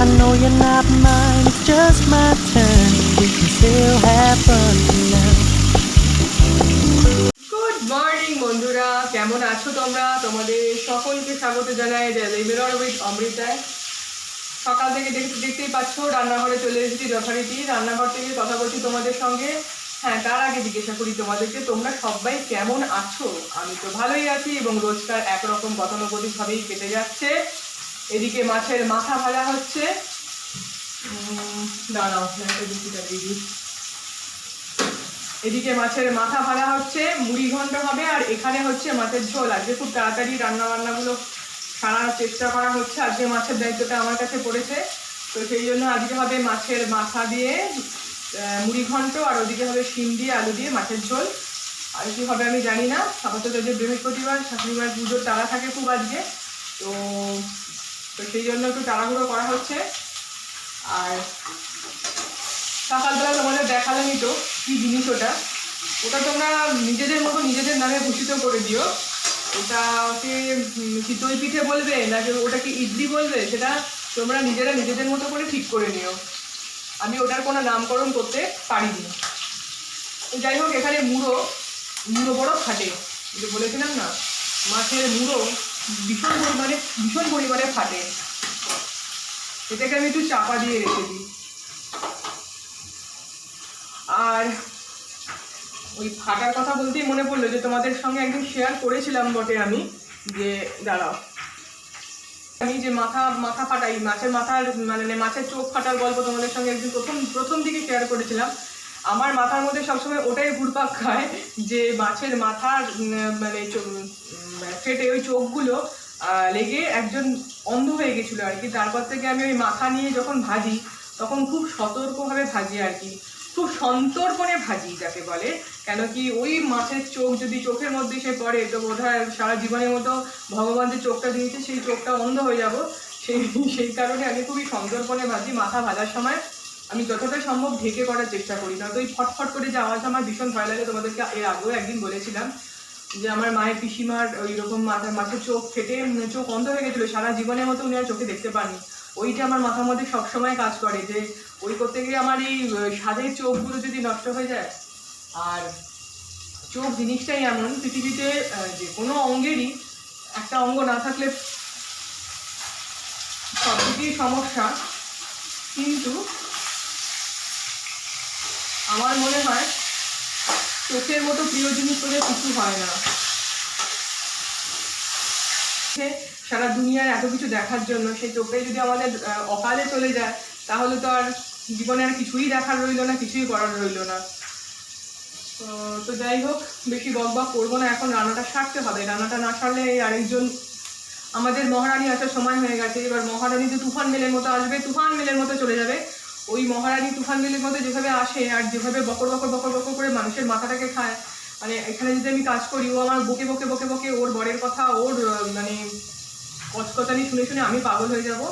I know you're not mine, it's just my turn. We can still have fun morning বন্ধুরা। কেমন আছো তোমরা? তোমাদের সকলকে স্বাগত জানাই লিমিরর উইথ অমৃতায় সকাল থেকে দেখতে দেখতেই পাচ্ছ রান্নাঘরে চলে এসেছি যথারীতি। রান্নাঘর থেকে কথা বলছি তোমাদের সঙ্গে। হ্যাঁ তার আগে জিজ্ঞাসা করি তোমাদেরকে তোমরা সবাই কেমন আছো? আমি তো ভালোই আছি এবং রোজকার একরকম গতানুগতিকভাবেই কেটে যাচ্ছে। এদিকে মাছের মাথা ভাজা হচ্ছে। দাঁড়াও এদিকে মাছের মাথা ভাজা হচ্ছে, মুড়ি ঘন্ট হবে, আর এখানে হচ্ছে মাছের ঝোল। আজকে খুব তাড়াতাড়ি রান্না বান্নাগুলো সারার চেষ্টা করা হচ্ছে। আজকে মাছের দায়িত্বটা আমার কাছে পড়েছে। তো সেই জন্য আজকে হবে মাছের মাথা দিয়ে মুড়ি ঘন্ট, আর ওদিকে হবে শিম দিয়ে, আলু দিয়ে মাছের ঝোল। আর কি হবে আমি জানি না। আপাতত যে বৃহস্পতিবার, শাশুড়িমার পুজোর তারা থাকে খুব আজকে। তো তো সেই জন্য একটু তাড়াহুড়ো করা হচ্ছে। আর সকালবেলা তোমাদের দেখালামই তো কি জিনিস ওটা। ওটা তোমরা নিজেদের মতো নিজেদের নামে ভূষিত করে দিও। ওটাকে উম, চিতই পিঠে বলবে নাকি ওটাকে ইডলি বলবে সেটা তোমরা নিজেরা নিজেদের মতো করে ঠিক করে নিও। আমি ওটার কোনো নামকরণ করতে পারিনি। যাই হোক এখানে মুড়ো মুড়ো বড় যে বলেছিলাম না মাছের মুড়ো ভীষণ পরিমাণে ভীষণ পরিমাণে ফাটে। এটাকে আমি একটু চাপা দিয়ে রেখে দিই। আর ওই ফাটার কথা বলতেই মনে পড়ল যে, তোমাদের সঙ্গে একদিন শেয়ার করেছিলাম বটে আমি, যে দাঁড়াও। আমি যে মাথা মাথা ফাটাই, মাছের মাথার মানে মাছের চোখ ফাটার গল্প তোমাদের সঙ্গে একদিন প্রথম প্রথম দিকে শেয়ার করেছিলাম আমার মাথার মধ্যে সবসময় ওটাই ঘুরপাক খায় যে মাছের মাথার মানে চো- ফেটে ওই চোখগুলো লেগে একজন অন্ধ হয়ে গেছিল আর কি। তারপর থেকে আমি ওই মাথা নিয়ে যখন ভাজি, তখন খুব সতর্কভাবে ভাজি আর কি। খুব সন্তর্পণে ভাজি যাকে বলে। কেন কি ওই মাছের চোখ যদি চোখের মধ্যে সে পড়ে, তো বোধ সারা জীবনের মতো ভগবান যে চোখটা দিয়েছে, সেই চোখটা অন্ধ হয়ে যাব। সেই সেই কারণে আমি খুবই সন্তর্পণে ভাজি মাথা ভাজার সময়। আমি যতটা সম্ভব ঢেকে করার চেষ্টা করি না তো ওই ফটফট করে যে আওয়াজ আমার ভীষণ ভয় লাগে। তোমাদেরকে এর আগেও একদিন বলেছিলাম যে আমার মায়ের পিসিমার ওই রকম মাথা মাথার চোখ ফেটে চোখ অন্ধ হয়ে গেছিল সারা জীবনের মতো উনি আর চোখে দেখতে পাননি। ওইটা আমার মাথার মধ্যে সবসময় কাজ করে যে ওই করতে গিয়ে আমার এই আহ, স্বাদের চোখগুলো যদি নষ্ট হয়ে যায় আর চোখ জিনিসটাই এমন পৃথিবীতে যে কোনো অঙ্গেরই একটা অঙ্গ না থাকলে সব সমস্যা। কিন্তু আমার মনে হয় চোখের মতো প্রিয় জিনিস বলে কিছু হয় না। সারা দুনিয়ার এত কিছু দেখার জন্য সেই চোখটাই যদি আমাদের অকালে চলে যায়, তাহলে তো আর জীবনে আর কিছুই দেখার রইল না, কিছুই করার রইল না। তো যাই হোক, বেশি বক বক করব না, এখন রান্নাটা সারতে হবে। রান্নাটা না সারলে এই আরেকজন, আমাদের মহারানী আসার সময় হয়ে গেছে। এবার মহারানী যে তুফান মেলের মতো আসবে, তুফান মেলের মতো চলে যাবে। ওই মহারানী তুফান মেলের মতো যেভাবে আসে আর যেভাবে বকর বকর বকর বকর করে মানুষের মাথাটাকে খায় মানে এখানে যদি আমি কাজ করি, ও আমার বকে বকে বকে বকে ওর বরের কথা, ওর মানে কচকচানি শুনে শুনে আমি পাগল হয়ে যাব।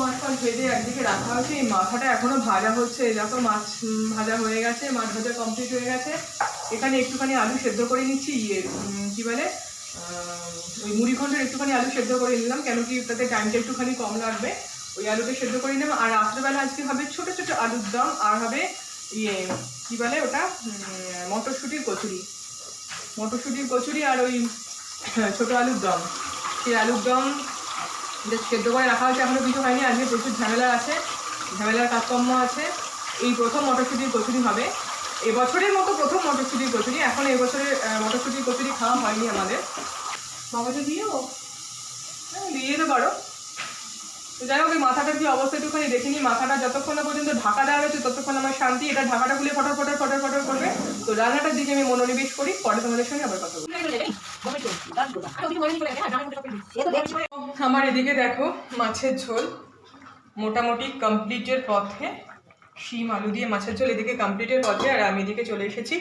মাছ ফাছ ভেজে একদিকে রাখা হয়েছে এই মাথাটা এখনও ভাজা হচ্ছে দেখো মাছ ভাজা হয়ে গেছে, মাছ ভাজা কমপ্লিট হয়ে গেছে। এখানে একটুখানি আলু সেদ্ধ করে নিচ্ছি ইয়ে কি বলে ওই মুড়ি ঘন্টের একটুখানি আলু সেদ্ধ করে নিলাম, কেন কি তাতে টাইমটা একটুখানি কম লাগবে। ওই আলুটা সেদ্ধ করে নেব। আর রাত্রেবেলা আজকে হবে ছোট ছোট আলুর দম, আর হবে ইয়ে কি বলে ওটা? মটরশুঁটির কচুরি। মটরশুঁটির কচুরি আর ওই ছোট আলুর দম। সেই আলুর দম এটা সেদ্ধ করে রাখা হয়েছে, এখনও কিছু হয়নি। আজকে প্রচুর ঝামেলা আছে, ঝামেলার কাজকর্ম আছে। এই প্রথম মটরশুঁটির কচুরি হবে। এবছরের মতো প্রথম মটরশুঁটির কচুরি, এখন এবছরে মটরশুঁটির কচুরি খাওয়া হয়নি আমাদের। বাবাকে দিয়েও? হ্যাঁ দিয়ে যেতে পারো তো যাই হোক, এই মাথাটার কি অবস্থা একটুখানি দেখিনি। মাথাটা যতক্ষণ না পর্যন্ত ঢাকা দেওয়া রয়েছে ততক্ষণ আমার শান্তি। এটা ঢাকাটা খুলে ফটর ফটর ফটর ফটর করবে। তো রান্নাটার দিকে আমি মনোনিবেশ করি, পরে তোমাদের সঙ্গে আবার কথা আমার এদিকে দেখো, মাছের ঝোল। মোটামুটি কমপ্লিটের পথে, শিম, আলু দিয়ে মাছের ঝোল এদিকে কমপ্লিটের পথে, আর আমি এদিকে চলে এসেছি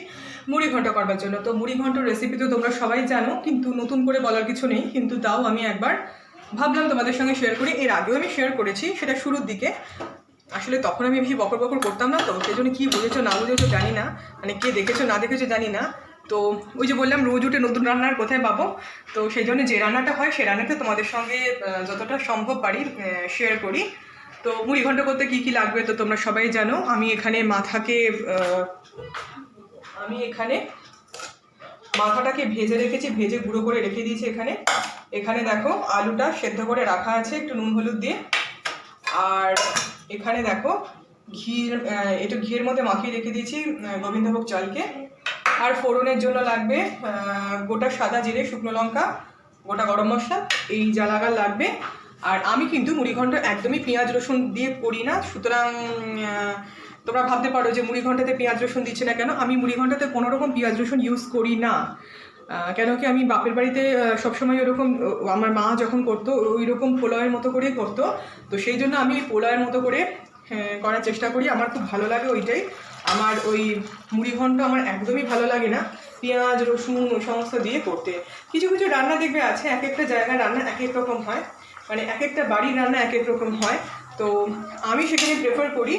মুড়ি ঘন্ট করবার জন্য। তো মুড়ি ঘন্টর রেসিপি তো তোমরা সবাই জানো, কিন্তু নতুন করে বলার কিছু নেই, কিন্তু তাও আমি একবার ভাবলাম তোমাদের সঙ্গে শেয়ার করি। এর আগেও আমি শেয়ার করেছি, সেটা শুরুর দিকে। আসলে তখন আমি বেশি বকর বকর করতাম না তো, সেই জন্য কী বুঝেছ, না বুঝেছ জানি না। মানে কে দেখেছ, না দেখেছ জানি না। তো ওই যে বললাম, রোজ উঠে নতুন রান্নার কোথায় পাবো? তো সেই জন্য যে রান্নাটা হয় সেই রান্নাটা তোমাদের সঙ্গে যতটা সম্ভব পারি শেয়ার করি। তো মুড়ি ঘন্ট করতে কী কী লাগবে তো তোমরা সবাই জানো। আমি এখানে মাথাকে আমি এখানে মাথাটাকে ভেজে রেখেছি, ভেজে গুঁড়ো করে রেখে দিয়েছি এখানে। এখানে দেখো আলুটা সেদ্ধ করে রাখা আছে একটু নুন হলুদ দিয়ে। আর এখানে দেখো ঘি আহ, একটু ঘিয়ের মধ্যে মাখিয়ে রেখে দিয়েছি গোবিন্দভোগ চালকে। আর ফোড়নের জন্য লাগবে গোটা সাদা জিরে শুকনো লঙ্কা গোটা গরম মশলা এই জ্বালাগাল লাগবে। আর আমি কিন্তু মুড়িঘণ্ট একদমই পেঁয়াজ রসুন দিয়ে করি না সুতরাং তোমরা ভাবতে পারো যে মুড়িঘণ্টাতে পেঁয়াজ রসুন দিচ্ছে না কেন? আমি মুড়িঘণ্টাতে কোনো রকম পেঁয়াজ রসুন ইউজ করি না। কেন কি আমি বাপের বাড়িতে সবসময় ওরকম আমার মা যখন করতো ওই রকম পোলাওয়ের মতো করেই করতো। তো সেই জন্য আমি পোলাওয়ের মতো করে হ্যাঁ, করার চেষ্টা করি। আমার খুব ভালো লাগে ওইটাই। আমার ওই মুড়ি ঘন্ট আমার একদমই ভালো লাগে না। পেঁয়াজ রসুন ওই সমস্ত দিয়ে করতে। কিছু কিছু রান্না দেখবে আছে এক একটা জায়গায় রান্না এক এক রকম হয়। মানে এক একটা বাড়ির রান্না এক এক রকম হয়। তো আমি সেখানে প্রেফার করি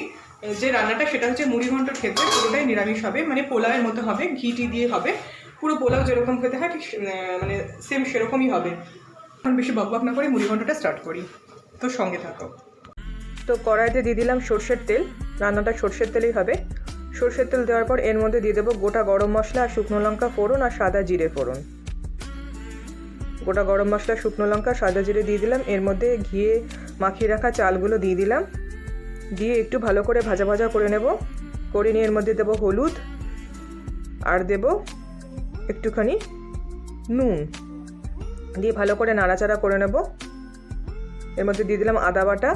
যে রান্নাটা সেটা হচ্ছে মুড়ি ক্ষেত্রে পুরোটাই নিরামিষ হবে। মানে পোলাওয়ের মতো হবে ঘিটি দিয়ে হবে। পুরো পোলাও যেরকম খেতে হয়, ঠিক মানে সেম সেরকমই হবে। এখন বেশি বকবক না করে মুড়ি স্টার্ট করি। তো সঙ্গে থাকো। তো কড়াইতে দিয়ে দিলাম সর্ষের তেল। রান্নাটা সর্ষের তেলেই হবে। সর্ষের তেল দেওয়ার পর এর মধ্যে দিয়ে দেবো গোটা গরম মশলা আর শুকনো লঙ্কা ফোড়ন আর সাদা জিরে ফোড়ন। গোটা গরম মশলা, শুকনো লঙ্কা, সাদা জিরে দিয়ে দিলাম। এর মধ্যে ঘিয়ে মাখিয়ে রাখা চালগুলো দিয়ে দিলাম। দিয়ে একটু ভালো করে ভাজা ভাজা করে নেব। করে নিয়ে এর মধ্যে দেবো হলুদ। আর দেব একটুখানি নুন দিয়ে ভালো করে নাড়াচাড়া করে নেব। এর মধ্যে দিয়ে দিলাম আদা বাটা।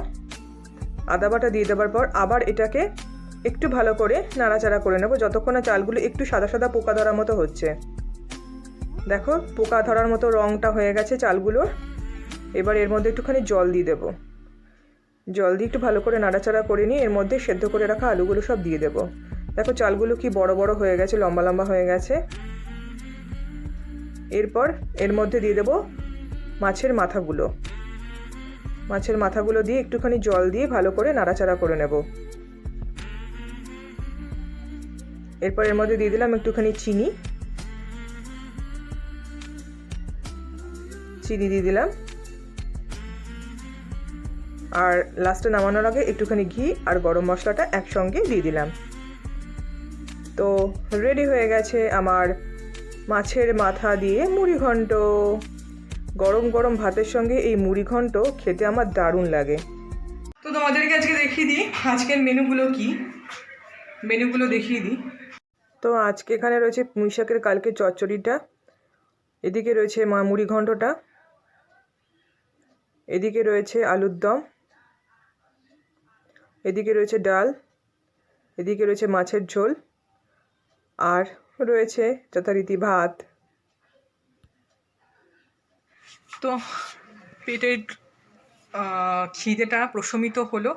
আদা বাটা দিয়ে দেওয়ার পর আবার এটাকে একটু ভালো করে নাড়াচাড়া করে নেব, যতক্ষণ না চালগুলো একটু সাদা সাদা পোকা ধরার মতো হচ্ছে। দেখো, পোকা ধরার মতো রঙটা হয়ে গেছে চালগুলোর এবার এর মধ্যে একটুখানি জল দিয়ে দেবো। জল দিয়ে একটু ভালো করে নাড়াচাড়া করে নিয়ে এর মধ্যে সেদ্ধ করে রাখা আলুগুলো সব দিয়ে দেবো। দেখো, চালগুলো কি বড় বড় হয়ে গেছে, লম্বা লম্বা হয়ে গেছে। এরপর এর মধ্যে দিয়ে দেবো মাছের মাথাগুলো। মাছের মাথাগুলো দিয়ে একটুখানি জল দিয়ে ভালো করে নাড়াচাড়া করে নেব। এরপর এর মধ্যে দিয়ে দিলাম একটুখানি চিনি। চিনি দিয়ে দিলাম। আর লাস্টে নামানোর আগে একটুখানি ঘি আর গরম মশলাটা একসঙ্গে দিয়ে দিলাম। তো রেডি হয়ে গেছে আমার মাছের মাথা দিয়ে মুড়ি ঘন্ট। গরম গরম ভাতের সঙ্গে এই মুড়ি ঘন্ট খেতে আমার দারুণ লাগে। তো তোমাদেরকে আজকে দেখিয়ে দিই, আজকের মেনুগুলো কি? মেনুগুলো দেখিয়ে দিই। তো আজকে এখানে রয়েছে পুঁই শাকের কালকে চচ্চড়িটা, এদিকে রয়েছে মা মুড়ি ঘন্টটা, এদিকে রয়েছে আলুর দম, এদিকে রয়েছে ডাল, এদিকে রয়েছে মাছের ঝোল, আর রয়েছে, যথারীতি ভাত। তো পেটের খিদেটা প্রশমিত হলো।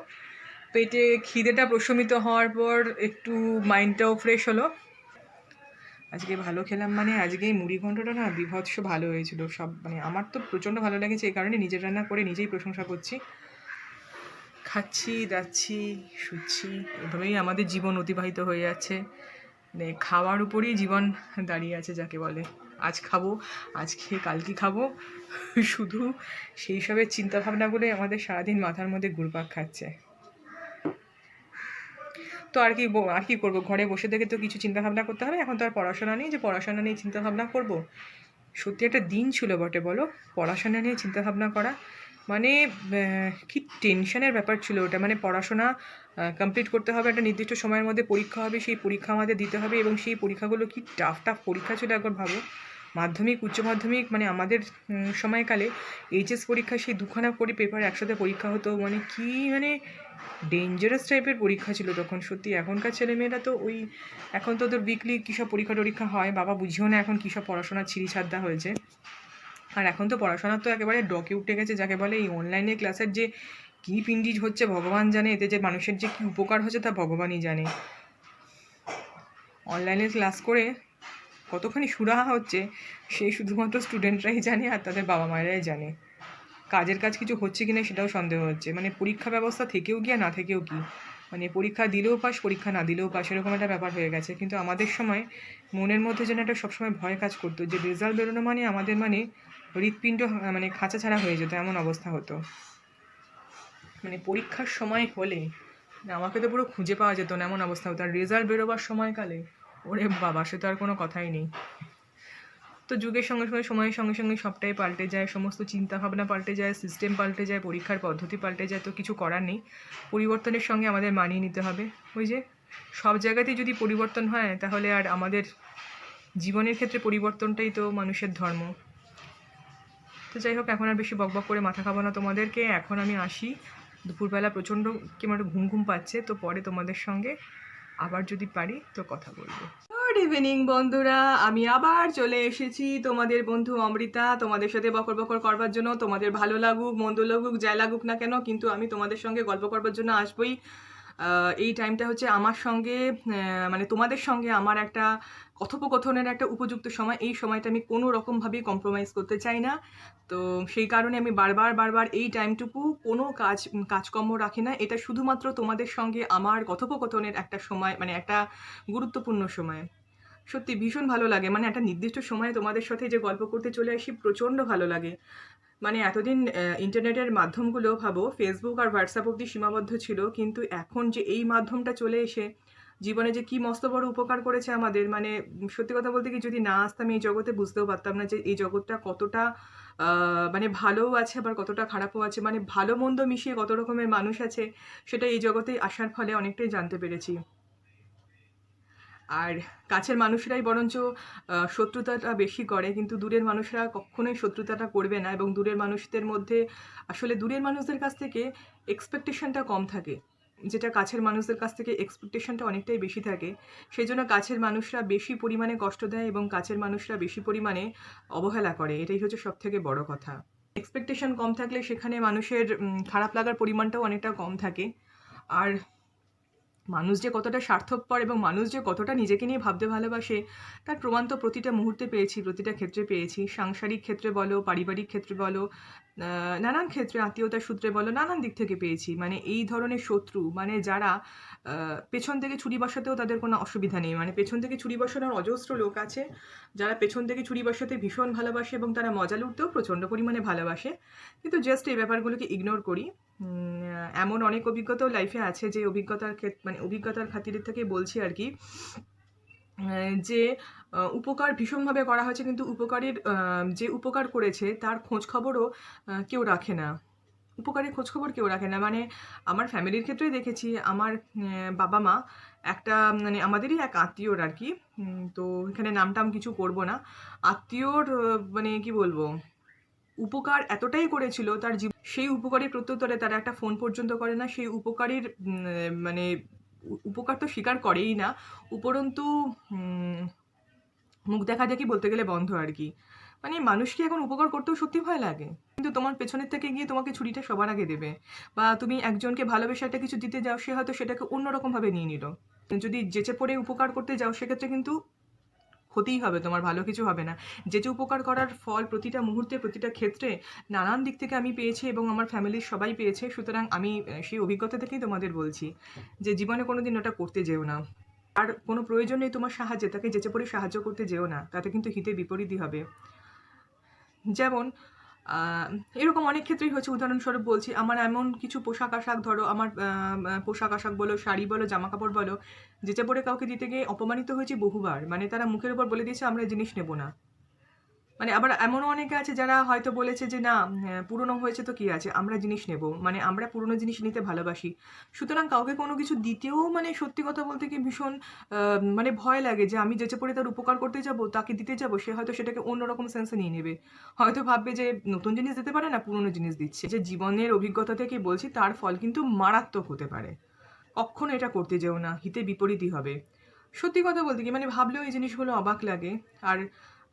পেটে খিদেটা প্রশমিত হওয়ার পর একটু মাইন্ডটাও ফ্রেশ হলো। আজকে ভালো খেলাম মানে আজকে এই মুড়ি ঘন্টটা না বিভৎস ভালো হয়েছিল। সব মানে আমার তো প্রচণ্ড ভালো লেগেছে এই কারণে নিজের রান্না করে নিজেই প্রশংসা করছি। খাচ্ছি যাচ্ছি শুচ্ছি, এভাবেই আমাদের জীবন অতিবাহিত হয়ে যাচ্ছে। মানে খাওয়ার উপরেই জীবন দাঁড়িয়ে আছে যাকে বলে। আজ খাব আজ খেয়ে কালকে খাব। শুধু সেই সবের চিন্তাভাবনাগুলোই আমাদের সারাদিন মাথার মধ্যে ঘুরপাক খাচ্ছে। তো আর কি আর কি করব? ঘরে বসে থেকে তো কিছু চিন্তা ভাবনা করতে হবে। এখন তো আর পড়াশোনা নেই যে পড়াশোনা নিয়ে চিন্তা ভাবনা করব। সত্যি একটা দিন ছিল বটে, বলো? পড়াশোনা নিয়ে চিন্তাভাবনা করা। মানে কি টেনশনের ব্যাপার ছিল ওটা? মানে পড়াশোনা কমপ্লিট করতে হবে, একটা নির্দিষ্ট সময়ের মধ্যে পরীক্ষা হবে, সেই পরীক্ষা আমাদের দিতে হবে এবং সেই পরীক্ষাগুলো কি টাফ টাফ পরীক্ষা ছিল একবার ভাবো। মাধ্যমিক, উচ্চ মাধ্যমিক মানে আমাদের সময়কালে এইচএস পরীক্ষা, সেই দুখানা করে পেপার একসাথে পরীক্ষা হতো। মানে কি মানে ডেঞ্জারাস টাইপের পরীক্ষা ছিল তখন, সত্যি। এখনকার ছেলেমেয়েরা তো ওই, এখন তো ওদের উইকলি কী সব পরীক্ষা টরীক্ষা হয়, বাবা বুঝিও না এখন কী সব পড়াশোনা ছিঁড়ি ছাদ্দা হয়েছে। আর এখন তো পড়াশোনার তো একেবারে ডকে উঠে গেছে, যাকে বলে এই অনলাইনে ক্লাসের যে কী পিন্ডিজ হচ্ছে, ভগবান জানে, এতে যে মানুষের যে কী উপকার হচ্ছে তা ভগবানই জানে। অনলাইনে ক্লাস করে কতখানি সুরাহা হচ্ছে সেই শুধুমাত্র স্টুডেন্টরাই জানে আর তাদের বাবা মায়েরাই জানে। কাজের কাজ কিছু হচ্ছে কিনা সেটাও সন্দেহ হচ্ছে। মানে পরীক্ষা ব্যবস্থা থেকেও কি আর না থেকেও কি? মানে পরীক্ষা দিলেও পাস পরীক্ষা না দিলেও পাস এরকম একটা ব্যাপার হয়ে গেছে। কিন্তু আমাদের সময় মনের মধ্যে যেন একটা সবসময় ভয় কাজ করতো যে রেজাল্ট বেরোনো মানে আমাদের মানে হৃৎপিণ্ড মানে খাঁচা ছাড়া হয়ে যেত, এমন অবস্থা হতো। মানে পরীক্ষার সময় হলে আমাকে তো পুরো খুঁজে পাওয়া যেত না, এমন অবস্থা হতো। আর রেজাল্ট বেরোবার সময়কালে, ওরে বাবা, সে তো আর কোনো কথাই নেই। তো যুগের সঙ্গে সঙ্গে, সময়ের সঙ্গে সঙ্গে সবটাই পাল্টে যায়, সমস্ত চিন্তা ভাবনা পাল্টে যায় সিস্টেম পাল্টে যায়, পরীক্ষার পদ্ধতি পাল্টে যায়, তো কিছু করার নেই। পরিবর্তনের সঙ্গে আমাদের মানিয়ে নিতে হবে। ওই যে, সব জায়গাতেই যদি পরিবর্তন হয়, তাহলে আর আমাদের জীবনের ক্ষেত্রে পরিবর্তনটাই তো মানুষের ধর্ম। তো যাই হোক, এখন আর বেশি বকবক করে মাথা খাব না তোমাদেরকে। এখন আমি আসি। দুপুরবেলা প্রচণ্ড কেমন ঘুম ঘুম পাচ্ছে, তো পরে তোমাদের সঙ্গে আবার যদি পারি তো কথা বলব। গুড ইভিনিং বন্ধুরা। আমি আবার চলে এসেছি তোমাদের বন্ধু অমৃতা। তোমাদের সাথে বকর বকর করবার জন্য তোমাদের ভালো লাগুক, মন্দ লাগুক, যাই লাগুক না কেন, কিন্তু আমি তোমাদের সঙ্গে গল্প করবার জন্য আসবই। এই টাইমটা হচ্ছে আমার সঙ্গে মানে তোমাদের সঙ্গে আমার একটা কথোপকথনের একটা উপযুক্ত সময়। এই সময়টা আমি কোনো রকমভাবেই কম্প্রোমাইজ করতে চাই না। তো সেই কারণে আমি বারবার বারবার এই টাইমটুকু কোনো কাজ, কাজকর্ম রাখি না। এটা শুধুমাত্র তোমাদের সঙ্গে আমার কথোপকথনের একটা সময় মানে একটা গুরুত্বপূর্ণ সময়। সত্যি ভীষণ ভালো লাগে। মানে একটা নির্দিষ্ট সময়ে তোমাদের সাথে যে গল্প করতে চলে আসি, প্রচণ্ড ভালো লাগে। মানে এতদিন ইন্টারনেটের মাধ্যমগুলো ভাবো ফেসবুক আর হোয়াটসঅ্যাপ অব্দি সীমাবদ্ধ ছিল, কিন্তু এখন যে এই মাধ্যমটা চলে এসে, জীবনে যে কি মস্ত বড় উপকার করেছে আমাদের মানে সত্যি কথা বলতে কি যদি না আসতাম এই জগতে বুঝতেও পারতাম না যে এই জগৎটা কতটা মানে ভালোও আছে আবার কতটা খারাপও আছে মানে ভালো মন্দ মিশিয়ে কত রকমের মানুষ আছে, সেটা এই জগতে আসার ফলে অনেকটাই জানতে পেরেছি। আর কাছের মানুষরাই বরঞ্চ শত্রুতাটা বেশি করে, কিন্তু দূরের মানুষরা কখনোই শত্রুতাটা করবে না এবং দূরের মানুষদের মধ্যে, আসলে দূরের মানুষদের কাছ থেকে এক্সপেকটেশনটা কম থাকে। যেটা কাছের মানুষদের কাছ থেকে এক্সপেকটেশনটা অনেকটাই বেশি থাকে। সেই জন্য কাছের মানুষরা বেশি পরিমাণে কষ্ট দেয় এবং কাছের মানুষরা বেশি পরিমাণে অবহেলা করে। এটাই হচ্ছে সব থেকে বড় কথা। এক্সপেকটেশন কম থাকলে সেখানে মানুষের খারাপ লাগার পরিমাণটাও অনেকটা কম থাকে। আর মানুষ যে কতটা স্বার্থপর এবং মানুষ যে কতটা নিজেকে নিয়ে ভাবতে ভালোবাসে, তার প্রমাণ তো প্রতিটা মুহূর্তে পেয়েছি, প্রতিটা ক্ষেত্রে পেয়েছি। সাংসারিক ক্ষেত্রে বলো, পারিবারিক ক্ষেত্রে বলো নানান ক্ষেত্রে, আত্মীয়তার সূত্রে বলো, নানান দিক থেকে পেয়েছি। মানে এই ধরনের শত্রু মানে যারা পেছন থেকে ছুরি বসাতেও তাদের কোনো অসুবিধা নেই। মানে পেছন থেকে ছুরি বসানোর অজস্র লোক আছে, যারা পেছন থেকে ছুরি বসাতে ভীষণ ভালোবাসে এবং তারা মজা লুটতেও প্রচণ্ড পরিমাণে ভালোবাসে। কিন্তু জাস্ট এই ব্যাপারগুলোকে ইগনোর করি। এমন অনেক অভিজ্ঞতাও লাইফে আছে যে অভিজ্ঞতার মানে অভিজ্ঞতার খাতিরের থেকে বলছি আর কি যে উপকার ভীষণভাবে করা হয়েছে কিন্তু উপকারের যে উপকার করেছে তার খোঁজ খবরও কেউ রাখে না। উপকারের খোঁজ খবর কেউ রাখে না। মানে আমার ফ্যামিলির ক্ষেত্রেই দেখেছি, আমার বাবা মা একটা মানে আমাদেরই এক আত্মীয়র আর কি তো এখানে নাম টাম কিছু করব না। আত্মীয়র মানে কি বলব? উপকার এতটাই করেছিল তার জীব সেই উপকারের প্রত্যুত্তরে তারা একটা ফোন পর্যন্ত করে না, সেই উপকারের মানে উপকার তো স্বীকার করেই না, উপরন্তু মুখ দেখা দেখি বলতে গেলে বন্ধ আর কি। মানে মানুষকে এখন উপকার করতেও সত্যি ভয় লাগে। কিন্তু তোমার পেছনের থেকে গিয়ে তোমাকে ছুরিটা সবার আগে দেবে। বা তুমি একজনকে ভালোবেসে একটা কিছু দিতে যাও, সে হয়তো সেটাকে অন্যরকমভাবে নিয়ে নিল। যদি যেচে পড়ে উপকার করতে যাও, সেক্ষেত্রে কিন্তু হতেই হবে, তোমার ভালো কিছু হবে না। যে যে উপকার করার ফল প্রতিটা মুহূর্তে, প্রতিটা ক্ষেত্রে নানান দিক থেকে আমি পেয়েছি এবং আমার ফ্যামিলির সবাই পেয়েছে, সুতরাং আমি সেই অভিজ্ঞতা থেকেই তোমাদের বলছি যে জীবনে কোনো দিন ওটা করতে যেও না। আর কোনো প্রয়োজন নেই তোমার সাহায্যে, তাকে যেচে পড়ে সাহায্য করতে যেও না, তাতে কিন্তু হিতে বিপরীতই হবে। যেমন এরকম অনেক ক্ষেত্রেই হচ্ছে উদাহরণস্বরূপ বলছি, আমার এমন কিছু পোশাক আশাক ধরো, আমার পোশাক আশাক বলো, শাড়ি বলো জামা কাপড় বলো, যেটা পরে কাউকে দিতে গিয়ে অপমানিত হয়েছি বহুবার। মানে তারা মুখের উপর বলে দিয়েছে, আমরা জিনিস নেব না। মানে আবার এমনও অনেকে আছে যারা হয়তো বলেছে যে না হ্যাঁ, পুরনো হয়েছে তো কি আছে? আমরা জিনিস নেব। মানে আমরা পুরনো জিনিস নিতে ভালোবাসি। সুতরাং কাউকে কোনো কিছু দিতেও মানে সত্যি কথা বলতে কি ভীষণ মানে ভয় লাগে যে আমি যেচে পড়ে তার উপকার করতে যাব তাকে দিতে যাব সে হয়তো সেটাকে অন্যরকম সেন্সে নিয়ে নেবে। হয়তো ভাববে যে নতুন জিনিস দিতে পারে না পুরনো জিনিস দিচ্ছে। যে জীবনের অভিজ্ঞতা থেকে বলছি তার ফল কিন্তু মারাত্মক হতে পারে। কখনো এটা করতে যেও না হিতে বিপরীতই হবে। সত্যি কথা বলতে কি মানে ভাবলেও এই জিনিসগুলো অবাক লাগে। আর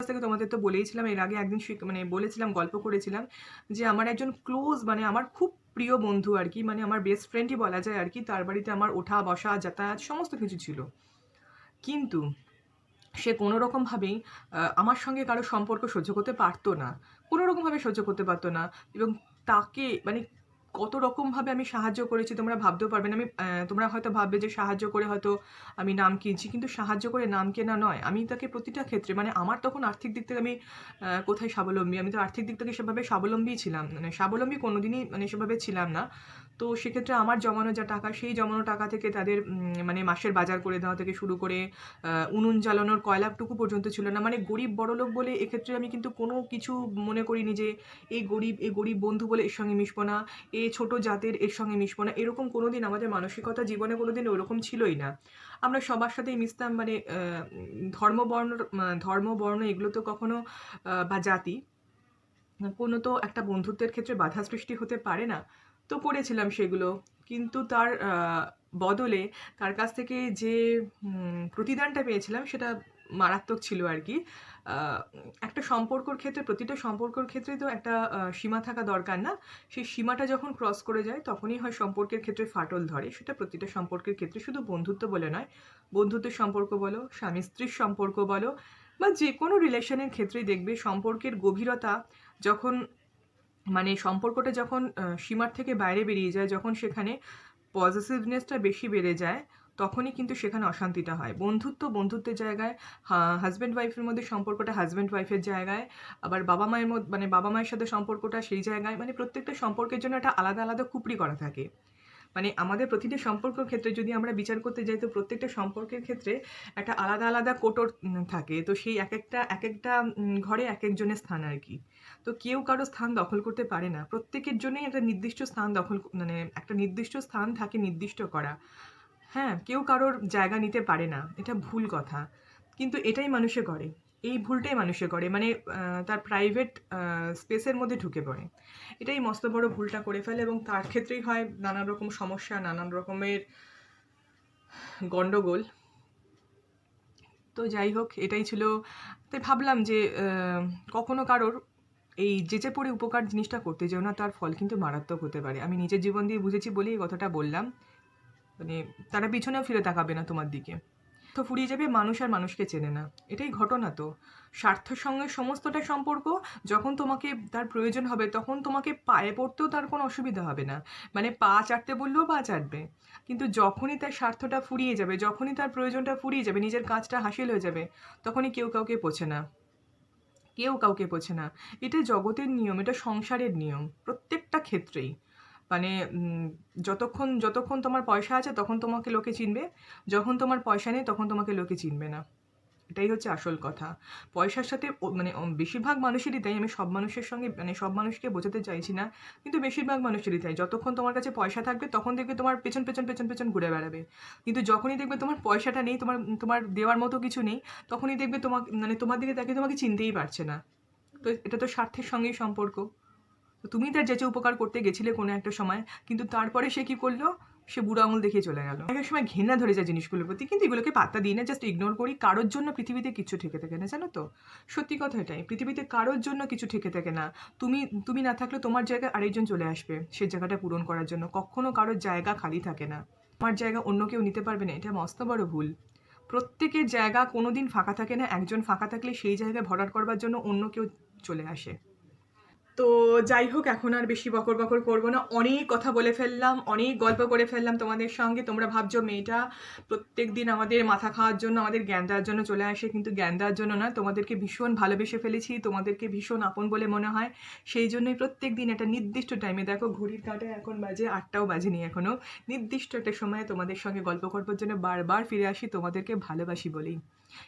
থেকে তোমাদের তো বলেইছিলাম, এর আগে একদিন মানে বলেছিলাম, গল্প করেছিলাম যে আমার একজন ক্লোজ মানে আমার খুব প্রিয় বন্ধু আর কি মানে আমার বেস্ট ফ্রেন্ডই বলা যায় আর কি, তার বাড়িতে আমার ওঠা, বসা, যাতায়াত সমস্ত কিছু ছিল। কিন্তু সে কোনো রকমভাবেই আমার সঙ্গে কারও সম্পর্ক সহ্য করতে পারতো না কোনো রকমভাবে সহ্য করতে পারতো না এবং তাকে মানে কত রকমভাবে আমি সাহায্য করেছি তোমরা ভাবতেও পারবে না। আমি তোমরা হয়তো ভাববে যে সাহায্য করে হয়তো আমি নাম কিনছি, কিন্তু সাহায্য করে নাম কেনা নয়। আমি তাকে প্রতিটা ক্ষেত্রে মানে আমার তখন আর্থিক দিক থেকে আমি কোথায় স্বাবলম্বী? আমি তো আর্থিক দিক থেকে সেভাবে স্বাবলম্বী ছিলাম। মানে স্বাবলম্বী কোনোদিনই মানে সেভাবে ছিলাম না। তো সেক্ষেত্রে আমার জমানো যা টাকা সেই জমানো টাকা থেকে তাদের মানে মাসের বাজার করে দেওয়া থেকে শুরু করে উনুন জ্বালানোর কয়লাটুকু পর্যন্ত ছিল না। মানে গরিব বড়লোক বলে এক্ষেত্রে আমি কিন্তু কোনো কিছু মনে করিনি যে এই গরিব এই গরিব বন্ধু বলে এর সঙ্গে মিশবো না এ ছোট জাতের এর সঙ্গে মিশবো না এরকম কোনোদিন আমাদের মানসিকতা জীবনে কোনোদিন ওরকম ছিলই না। আমরা সবার সাথেই মিশতাম মানে আহ, ধর্ম বর্ণ ধর্ম বর্ণ এগুলো তো কখনো বা জাতি কোনো তো একটা বন্ধুত্বের ক্ষেত্রে বাধা সৃষ্টি হতে পারে না। তো করেছিলাম সেগুলো, কিন্তু তার বদলে তার কাছ থেকে যে প্রতিদানটা পেয়েছিলাম সেটা মারাত্মক ছিল আর কি। একটা সম্পর্কর ক্ষেত্রে, প্রতিটা সম্পর্কর ক্ষেত্রে তো একটা সীমা থাকা দরকার না। সেই সীমাটা যখন ক্রস করে যায়, তখনই হয় সম্পর্কের ক্ষেত্রে ফাটল ধরে। সেটা প্রতিটা সম্পর্কের ক্ষেত্রে শুধু বন্ধুত্ব বলে নয়, বন্ধুত্বের সম্পর্ক বলো, স্বামী স্ত্রীর সম্পর্ক বলো, বা যে কোনো রিলেশনের ক্ষেত্রেই দেখবে সম্পর্কের গভীরতা যখন মানে সম্পর্কটা যখন সীমার থেকে বাইরে বেরিয়ে যায়, যখন সেখানে পজিটিভনেসটা বেশি বেড়ে যায়, তখনই কিন্তু সেখানে অশান্তিটা হয়। বন্ধুত্ব বন্ধুত্বের জায়গায় হাজব্যান্ড ওয়াইফের মধ্যে সম্পর্কটা হাজব্যান্ড ওয়াইফের জায়গায়, আবার বাবা মায়ের মধ্যে মানে বাবা মায়ের সাথে সম্পর্কটা সেই জায়গায় মানে প্রত্যেকটা সম্পর্কের জন্য একটা আলাদা আলাদা খুপড়ি করা থাকে। মানে আমাদের প্রতিটি সম্পর্কের ক্ষেত্রে যদি আমরা বিচার করতে যাই, তো প্রত্যেকটা সম্পর্কের ক্ষেত্রে একটা আলাদা আলাদা কোটর থাকে। তো সেই এক একটা এক একটা ঘরে এক একজনের স্থান আর কি। তো কেউ কারও স্থান দখল করতে পারে না। প্রত্যেকের জন্যই একটা নির্দিষ্ট স্থান দখল মানে একটা নির্দিষ্ট স্থান থাকে নির্দিষ্ট করা। হ্যাঁ কেউ কারোর জায়গা নিতে পারে না। এটা ভুল কথা। কিন্তু এটাই মানুষে করে। এই ভুলটাই মানুষে করে মানে তার প্রাইভেট স্পেসের মধ্যে ঢুকে পড়ে। এটাই মস্ত বড় ভুলটা করে ফেলে এবং তার ক্ষেত্রেই হয় নানান রকম সমস্যা নানান রকমের গন্ডগোল। তো যাই হোক, এটাই ছিল। তাই ভাবলাম যে কখনো কারোর এই যেচে পড়ে উপকার জিনিসটা করতে যেও না, তার ফল কিন্তু মারাত্মক হতে পারে। আমি নিজের জীবন দিয়ে বুঝেছি বলেই এই কথাটা বললাম। মানে তারা পিছনেও ফিরে তাকাবে না তোমার দিকে। তো ফুরিয়ে যাবে মানুষ আর মানুষকে চেনে না। এটাই ঘটনা তো। স্বার্থের সঙ্গে সমস্তটা সম্পর্ক, যখন তোমাকে তার প্রয়োজন হবে, তখন তোমাকে পায়ে পড়তেও তার কোনো অসুবিধা হবে না। মানে পা চাটতে বললেও পা চাটবে। কিন্তু যখনই তার স্বার্থটা ফুরিয়ে যাবে, যখনই তার প্রয়োজনটা ফুরিয়ে যাবে, নিজের কাজটা হাসিল হয়ে যাবে, তখনই কেউ কাউকে পোছে না। কেউ কাউকে পোছে না। এটা জগতের নিয়ম, এটা সংসারের নিয়ম, প্রত্যেকটা ক্ষেত্রেই। মানে যতক্ষণ যতক্ষণ তোমার পয়সা আছে, তখন তোমাকে লোকে চিনবে। যখন তোমার পয়সা নেই, তখন তোমাকে লোকে চিনবে না। এটাই হচ্ছে আসল কথা। পয়সার সাথে মানে বেশিরভাগ মানুষেরই তাই। আমি সব মানুষের সঙ্গে মানে সব মানুষকে বোঝাতে চাইছি না, কিন্তু বেশিরভাগ মানুষেরই তাই। যতক্ষণ তোমার কাছে পয়সা থাকবে, তখন দেখবে তোমার পেছন পেছন পেছন পেছন ঘুরে বেড়াবে। কিন্তু যখনই দেখবে তোমার পয়সাটা নেই, তোমার তোমার দেওয়ার মতো কিছু নেই, তখনই দেখবে তোমাকে মানে তোমার দিকে তাকে তোমাকে চিনতেই পারছে না। তো এটা তো স্বার্থের সঙ্গেই সম্পর্ক। তো তুমি তার যেচে উপকার করতে গেছিলে কোনো একটা সময়, কিন্তু তারপরে সে কি করল? সে বুড়ো আঙুল দেখিয়ে চলে গেল। এক সময় ঘেন্না ধরে যায় জিনিসগুলোর প্রতি, কিন্তু এগুলোকে পাত্তা দিই না জাস্ট ইগনোর করি। কারোর জন্য পৃথিবীতে কিছু ঠেকে থাকে না, জানো তো? সত্যি কথা এটাই, পৃথিবীতে কারোর জন্য কিছু ঠেকে থাকে না। তুমি তুমি না থাকলে তোমার জায়গায় আরেকজন চলে আসবে, সে জায়গাটা পূরণ করার জন্য। কখনো কারোর জায়গা খালি থাকে না। আমার জায়গা অন্য কেউ নিতে পারবে না, এটা মস্ত বড় ভুল। প্রত্যেকের জায়গা কোনোদিন ফাঁকা থাকে না, একজন ফাঁকা থাকলে সেই জায়গায় ভরাট করবার জন্য অন্য কেউ চলে আসে। তো যাই হোক, এখন আর বেশি বকর বকর করব না। অনেক কথা বলে ফেললাম, অনেক গল্প করে ফেললাম তোমাদের সঙ্গে। তোমরা ভাবছ মেয়েটা প্রত্যেক দিন আমাদের মাথা খাওয়ার জন্য, আমাদের জ্ঞান দেওয়ার জন্য চলে আসে, কিন্তু জ্ঞান দেওয়ার জন্য না, তোমাদেরকে ভীষণ ভালোবেসে ফেলেছি, তোমাদেরকে ভীষণ আপন বলে মনে হয়। সেই জন্যই প্রত্যেক দিন একটা নির্দিষ্ট টাইমে দেখো, ঘড়ির কাঁটায় এখন বাজে আটটাও বাজেনি এখনও নির্দিষ্ট একটা সময়ে তোমাদের সঙ্গে গল্প করবার জন্য বারবার ফিরে আসি, তোমাদেরকে ভালোবাসি বলেই।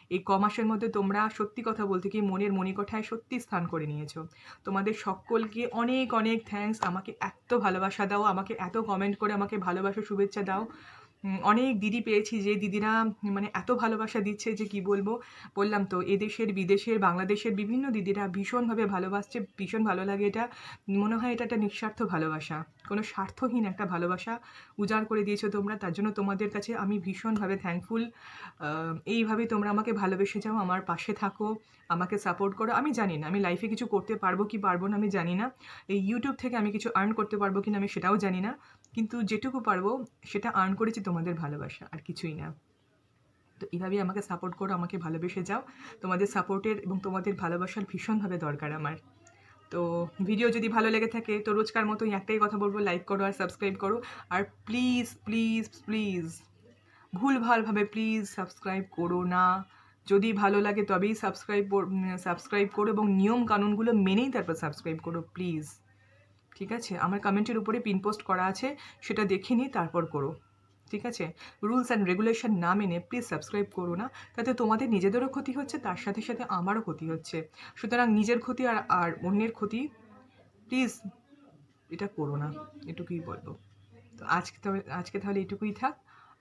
এই ক মাসের মধ্যে তোমরা সত্যি কথা বলতে কি মনের মণিকোঠায় সত্যি স্থান করে নিয়েছো। তোমাদের সকলকে অনেক অনেক থ্যাংকস আমাকে এত ভালোবাসা দাও, আমাকে এত কমেন্ট করে, আমাকে ভালোবাসা শুভেচ্ছা দাও। অনেক দিদি পেয়েছি যে দিদিরা মানে এত ভালোবাসা দিচ্ছে যে কি বলব? বললাম তো, এদেশের, বিদেশের, বাংলাদেশের বিভিন্ন দিদিরা ভীষণভাবে ভালোবাসছে, ভীষণ ভালো লাগে এটা। মনে হয় এটা একটা নিঃস্বার্থ ভালোবাসা। কোনো স্বার্থহীন একটা ভালোবাসা উজাড় করে দিয়েছ তোমরা, তার জন্য তোমাদের কাছে আমি ভীষণভাবে থ্যাঙ্কফুল এইভাবে তোমরা আমাকে ভালোবেসে যাও, আমার পাশে থাকো, আমাকে সাপোর্ট করো। আমি জানি না, আমি লাইফে কিছু করতে পারব কি পারব না, আমি জানি না। এই ইউটিউব থেকে আমি কিছু আর্ন করতে পারব কি না আমি সেটাও জানি না। কিন্তু যেটুকু পারব, সেটা আর্ন করেছি তোমাদের ভালোবাসা, আর কিছুই না। তো এইভাবেই আমাকে সাপোর্ট করো, আমাকে ভালোবেসে যাও। তোমাদের সাপোর্টের এবং তোমাদের ভালোবাসার ভীষণভাবে দরকার আমার। তো ভিডিও যদি ভালো লেগে থাকে, তো রোজকার মতোই একটাই কথা বলব লাইক করো আর সাবস্ক্রাইব করো। আর প্লিজ প্লিজ প্লিজ ভুল ভালভাবে প্লিজ সাবস্ক্রাইব করো না। যদি ভালো লাগে তবেই সাবস্ক্রাইব সাবস্ক্রাইব করো এবং নিয়ম কানুনগুলো মেনেই তারপর সাবস্ক্রাইব করো প্লিজ ঠিক আছে? আমার কমেন্টের উপরে পিন পোস্ট করা আছে, সেটা দেখে নিয়ে তারপর করো। ঠিক আছে? রুলস অ্যান্ড রেগুলেশন না মেনে প্লিজ সাবস্ক্রাইব করো না, তাতে তোমাদের নিজেদেরও ক্ষতি হচ্ছে, তার সাথে সাথে আমারও ক্ষতি হচ্ছে। সুতরাং নিজের ক্ষতি আর আর অন্যের ক্ষতি প্লিজ এটা করো না, এটুকুই বলব। তো আজকে তবে আজকে তাহলে এটুকুই থাক।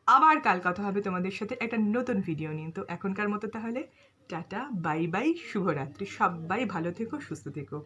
আবার কাল কথা হবে তোমাদের সাথে একটা নতুন ভিডিও নিয়ে। তো এখনকার মতো তাহলে টাটা বাই বাই শুভরাত্রি। সবাই ভালো থেকো, সুস্থ থেকো।